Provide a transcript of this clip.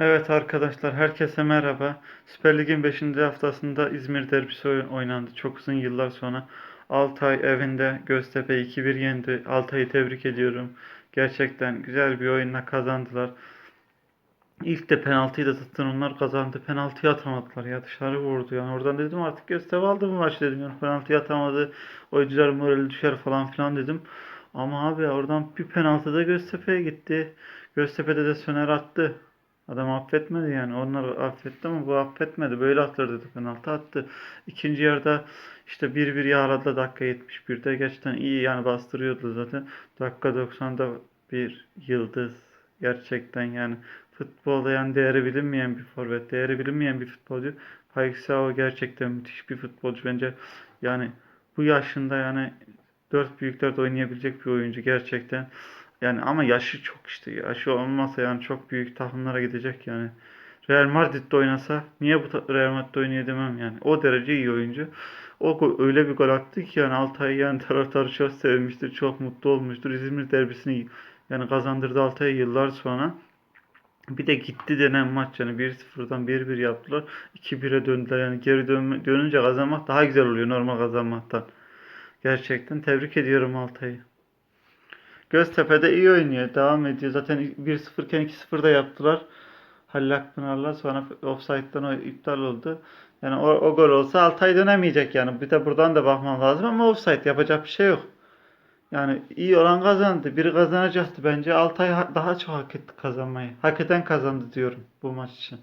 Evet arkadaşlar herkese merhaba. Süper Lig'in 5. haftasında İzmir derbisi oy- oynandı. Çok uzun yıllar sonra Altay evinde Göztepe 2-1 yendi. Altay'ı tebrik ediyorum. Gerçekten güzel bir oyunla kazandılar. İlk de penaltıyı da zaten onlar kazandı. Penaltıyı atamadılar ya dışarı vurdu yani. Oradan dedim artık Göztepe aldı bu maç dedim. Yani penaltıyı atamadı. Oyuncular morali düşer falan filan dedim. Ama abi oradan bir penaltı da Göztepe'ye gitti. Göztepe'de de Söner attı. Adam affetmedi yani. Onlar affetti ama bu affetmedi. Böyle dedi penaltı attı. İkinci yarıda işte 1-1 yağladı dakika 71'de. Gerçekten iyi yani bastırıyordu zaten. Dakika 90'da bir yıldız. Gerçekten yani futbolda yani değeri bilinmeyen bir forvet, değeri bilinmeyen bir futbolcu. Paixão gerçekten müthiş bir futbolcu bence. Yani bu yaşında yani dört büyüklerde oynayabilecek bir oyuncu gerçekten. Yani ama yaşı çok işte. Yaşı olmasa yani çok büyük takımlara gidecek yani. Real Madrid'de oynasa niye bu Real Madrid'de oynuyor demem yani. O derece iyi oyuncu. O öyle bir gol attı ki yani Altay yani taraftarı çok sevmiştir. Çok mutlu olmuştur. İzmir derbisini yani kazandırdı Altay'ı yıllar sonra. Bir de gitti denen maç yani 1-0'dan 1-1 yaptılar. 2-1'e döndüler. Yani geri dönünce kazanmak daha güzel oluyor normal kazanmaktan. Gerçekten tebrik ediyorum Altay'ı. Göztepe'de iyi oynuyor. Devam ediyor. Zaten 1-0 iken 2-0 da yaptılar. Halil Akpınar'la sonra offside'dan o iptal oldu. Yani o, o gol olsa Altay dönemeyecek yani. Bir de buradan da bakmam lazım ama offside yapacak bir şey yok. Yani iyi olan kazandı. Biri kazanacaktı bence. Altay ha- daha çok hak etti kazanmayı. Hak eden kazandı diyorum bu maç için.